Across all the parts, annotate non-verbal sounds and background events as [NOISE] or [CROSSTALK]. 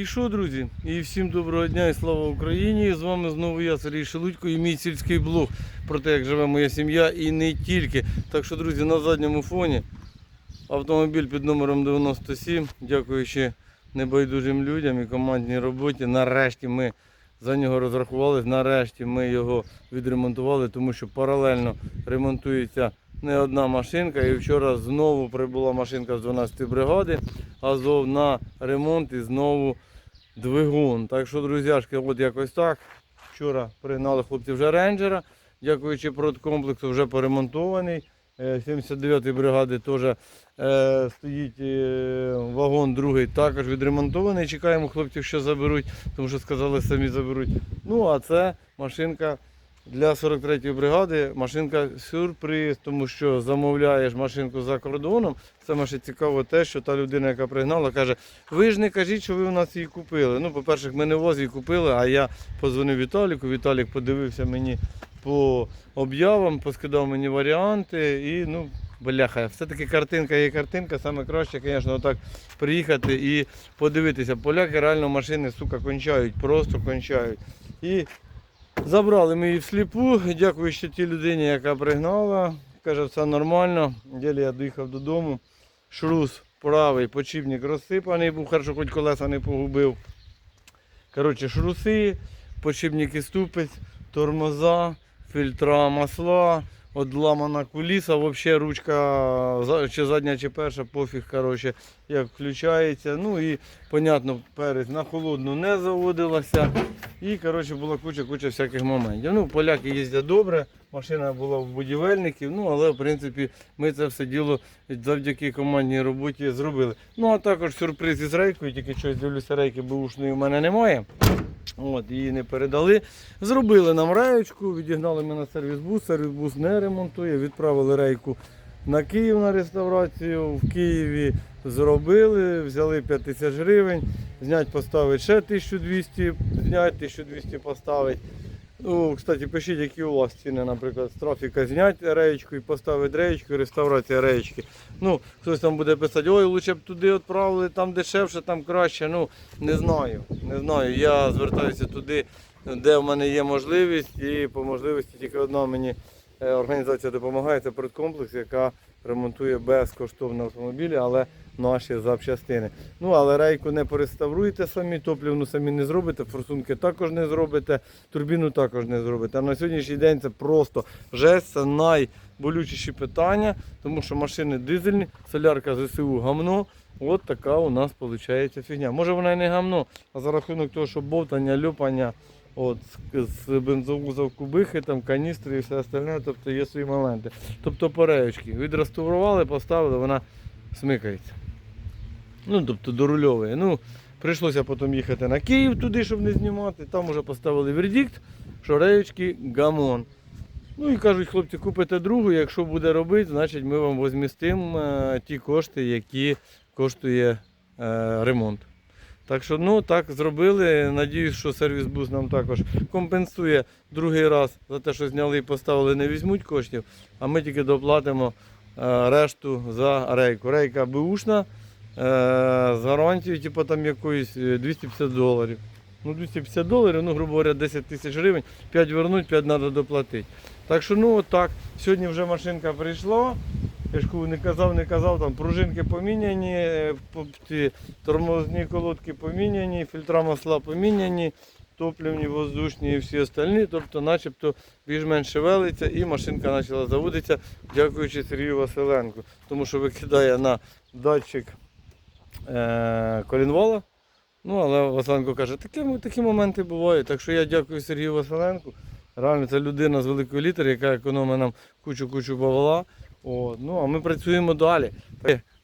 І що, друзі? І всім доброго дня і слава Україні! З вами знову я, Сергій Шелудько, і мій сільський блог про те, як живе моя сім'я і не тільки. Так що, друзі, на задньому фоні автомобіль під номером 97, дякуючи небайдужим людям і командній роботі. Нарешті ми за нього розрахувалися, нарешті ми його відремонтували, тому що паралельно ремонтується не одна машинка. І вчора знову прибула машинка з 12 бригади, Азов на ремонт і знову двигун. Так що, друзяшки, от якось так. Вчора пригнали хлопці вже рейнджера. Дякуючи продкомплексу, вже поремонтований. Е, 79-ї бригади теж е, стоїть е, вагон другий, також відремонтований. Чекаємо хлопців, що заберуть, тому що сказали, самі заберуть. Ну, а це машинка для 43-ї бригади, машинка сюрприз, тому що замовляєш машинку за кордоном. Саме ще цікаво те, що та людина, яка пригнала, каже, ви ж не кажіть, що ви у нас її купили. Ну, по-перше, ми не воз її купили, а я позвонив Віталіку. Віталік подивився мені по об'явам, поскидав мені варіанти і ну. Бляха, все-таки картинка є картинка, саме краще, звісно, отак приїхати і подивитися. Поляки реально машини, сука, кончають, просто кончають. І забрали ми її всліпу, ще тій людині, яка пригнала. Каже, все нормально. Ділі я доїхав додому. Шрус правий, почіпник розсипаний, був хорошо, хоч колеса не погубив. Коротше, шруси, і ступець, тормоза, фільтра масла, одламана куліса, взагалі ручка чи задня, чи перша, пофіг, коротше, як включається. Ну і, понятно, перець на холодну не заводилася. І, коротше, була куча-куча всяких моментів. Ну, поляки їздять добре, машина була в будівельників, ну, але, в принципі, ми це все діло завдяки командній роботі зробили. Ну, а також сюрприз із рейкою, тільки щось дивлюся, рейки бушної в мене немає. От, її не передали. Зробили нам реєчку, відігнали ми на сервісбус, сервісбус не ремонтує, відправили рейку на Київ на реставрацію. В Києві зробили, взяли 5 тисяч гривень, знять поставить ще 1200, знять 1200 поставить. Ну, кстати, пишіть, які у вас ціни, наприклад, з трафіка зняти реєчку і поставити реєчку, реставрація реєчки. Ну, хтось там буде писати, ой, лучше б туди відправили, там дешевше, там краще. Ну, не знаю. Не знаю. Я звертаюся туди, де в мене є можливість, і по можливості тільки одна мені е, організація допомагає, це продкомплекс, яка ремонтує безкоштовно автомобілі, але наші запчастини. Ну, але рейку не переставруєте самі, топлівну самі не зробите, форсунки також не зробите, турбіну також не зробите. А на сьогоднішній день це просто жесть, це найболючіші питання, тому що машини дизельні, солярка ЗСУ гамно. От така у нас виходить фігня. Може вона і не гамно, а за рахунок того, що бовтання, люпання, от, з, бензовоза кубихи, там, каністри і все остальне, тобто є свої моменти. Тобто переючки. Відреставрували, поставили, вона смикається. Ну, тобто до рульової. Ну, прийшлося потім їхати на Київ туди, щоб не знімати. Там вже поставили вердикт, що реючки гамон. Ну і кажуть, хлопці, купите другу, якщо буде робити, значить ми вам возмістимо е, ті кошти, які коштує е, ремонт. Так що ну так зробили. Надіюсь, що сервіс-бус нам також компенсує другий раз за те, що зняли і поставили, не візьмуть коштів, а ми тільки доплатимо е, решту за рейку. Рейка бушна з гарантією, типу там якоїсь е, 250 доларів. Ну, 250 доларів, ну, грубо говоря, 10 тисяч гривень, 5 вернуть, 5 треба доплатити. Так що, ну отак, сьогодні вже машинка прийшла. Я ж не казав, не казав, там пружинки поміняні, е, тормозні колодки поміняні, фільтра масла поміняні, топлівні, воздушні і всі остальні. Тобто, начебто більш-менш шевелиться і машинка почала заводитися, дякуючи Сергію Василенку. Тому що викидає на датчик е- колінвала. Ну, але Василенко каже, такі, такі моменти бувають. Так що я дякую Сергію Василенку. Реально, це людина з великої літери, яка економить нам кучу-кучу бавла. От. Ну, а ми працюємо далі.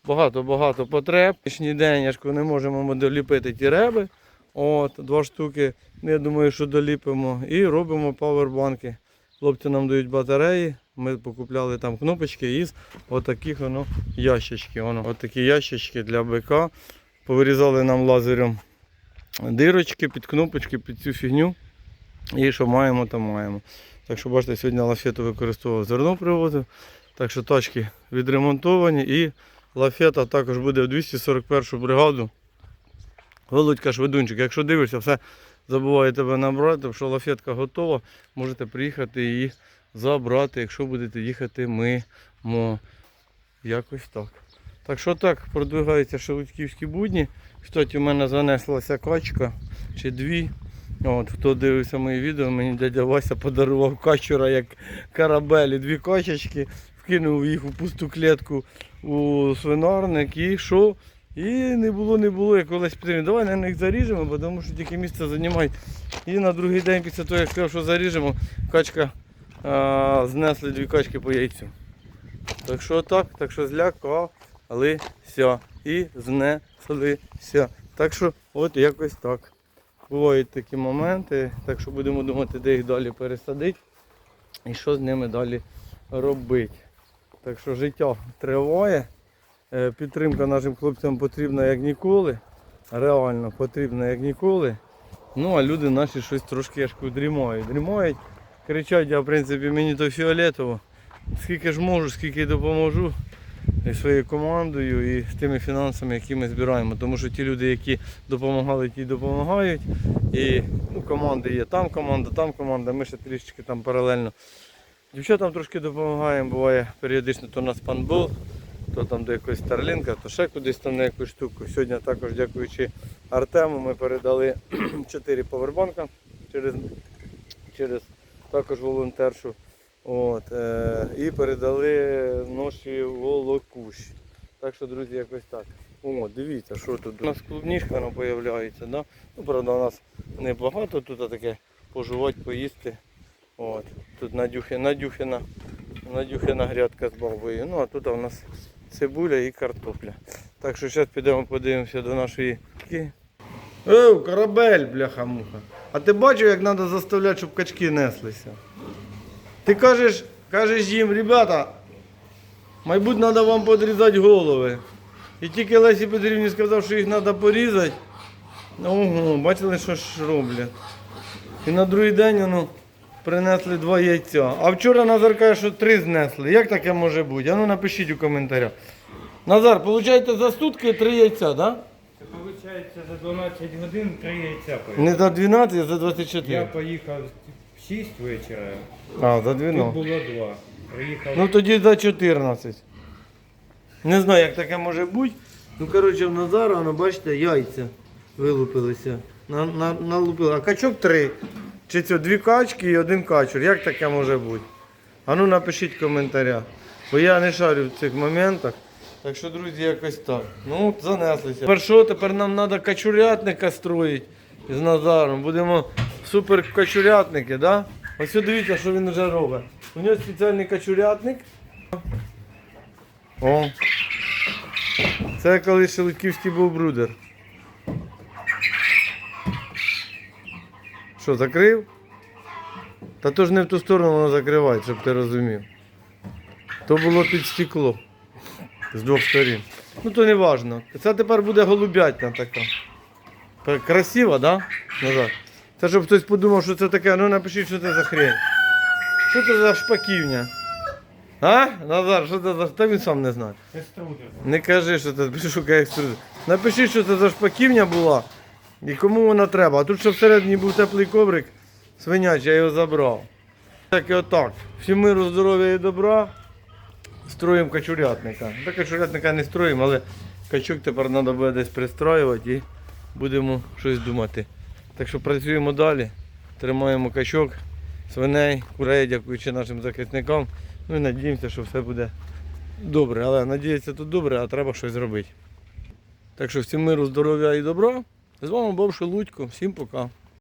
Багато-багато потреб. Сьогоднішній день я не можемо доліпити ті реби. От, два штуки. Я думаю, що доліпимо. І робимо павербанки. Хлопці нам дають батареї. Ми покупляли там кнопочки із отаких воно ящички. Воно, отакі ящички для БК. Повирізали нам лазером дирочки під кнопочки, під цю фігню. І що маємо, то маємо. Так що бачите, сьогодні лафету використовував зерно привозив. Так що тачки відремонтовані і лафета також буде в 241 бригаду Володька Шведунчик, якщо дивишся, все забуває тебе набрати, що лафетка готова, можете приїхати її забрати, якщо будете їхати мимо. Якось так. Так що так, продвигаються шелудьківські будні. Кстати, у мене занеслася качка чи дві. От, хто дивився мої відео, мені дядя Вася подарував качура як карабелі, дві качечки, вкинув їх у пусту клітку у свинарник і що? І не було, не було, як колись підтримав. Давай наверное, їх заріжемо, бо тому що тільки місце займають. І на другий день після того, як сказав, що заріжемо, качка знесли дві качки по яйцю. Так що так, так що злякалися і знеслися. Так що от якось так. Бувають такі моменти, так що будемо думати, де їх далі пересадити і що з ними далі робити. Так що життя триває. Е, Підтримка нашим хлопцям потрібна як ніколи. Реально потрібна як ніколи. Ну а люди наші щось трошки дрімають. Дрімають, кричать, я в принципі мені то фіолетово. Скільки ж можу, скільки допоможу і своєю командою і з тими фінансами, які ми збираємо. Тому що ті люди, які допомагали, ті допомагають. І ну, команди є там команда, там команда, ми ще трішечки там паралельно. Дівчатам трошки допомагаємо, буває періодично то на спанбол, то там до якоїсь старлінка, то ще кудись там на якусь штуку. Сьогодні також, дякуючи Артему, ми передали [CLEARS THROAT] 4 повербанка через, через також волонтершу. От, е, і передали ноші волокуші. Так що, друзі, якось так. О, дивіться, що тут. У нас клубнішка вона появляється. Да? Ну, правда, у нас небагато тут таке пожувати, поїсти. От. Тут Надюхи, Надюхина, Надюхина грядка з бабою. Ну а тут у нас цибуля і картопля. Так що зараз підемо подивимося до нашої. Ей, корабель, бляха-муха. А ти бачив, як треба заставляти, щоб качки неслися? Ти кажеш, кажеш їм, ребята, мабуть, треба вам подрізати голови. І тільки Лесі Петрівні сказав, що їх треба порізати. Ого, бачили, що ж роблять. І на другий день ну, принесли два яйця. А вчора Назар каже, що три знесли. Як таке може бути? А ну напишіть у коментарях. Назар, виходить, за сутки три яйця, так? Да? Виходить за 12 годин три яйця поїхав. Не за 12, а за Я 24. поїхав в 6 вечора, А, за тут 12. було 2. Приїхав Ну тоді за 14. Не знаю, як таке може бути. Ну, коротше, в Назара, ну, бачите, яйця вилупилися. На, на, налупили. А качок три. Чи це дві качки і один качур. Як таке може бути? А ну напишіть в коментарях. Бо я не шарю в цих моментах. Так що, друзі, якось так. Ну, занеслися. Тепер що? Тепер нам треба качурятника строїти з Назаром. Будемо супер качурятники, да? Ось дивіться, що він вже робить. У нього спеціальний качурятник. О. Це колись Шелудьківський був брудер. Що, закрив? Та то ж не в ту сторону воно закриває, щоб ти розумів. То було під стекло. З двох сторін. Ну то не важно. Це тепер буде голубятня така. Красиво, да? Назад. Це щоб хтось подумав, що це таке, ну напишіть, що це за хрень. Що це за шпаківня? А? Назар, що це за Та він сам не знає. Це. Не кажи, що це шукає екструдер. Напиши, що це за шпаківня була і кому вона треба. А тут ще всередині був теплий коврик свинячий, я його забрав. Так і отак. Всім миру, здоров'я і добра. Строїмо качурятника. Та качурятника не строїмо, але качок тепер треба буде десь пристроювати і будемо щось думати. Так що працюємо далі, тримаємо качок, свиней, курей, дякуючи нашим захисникам. Ну і надіємося, що все буде добре. Але надіятися тут добре, а треба щось зробити. Так що всім миру, здоров'я і добра. З вами був Шелудько. Всім пока.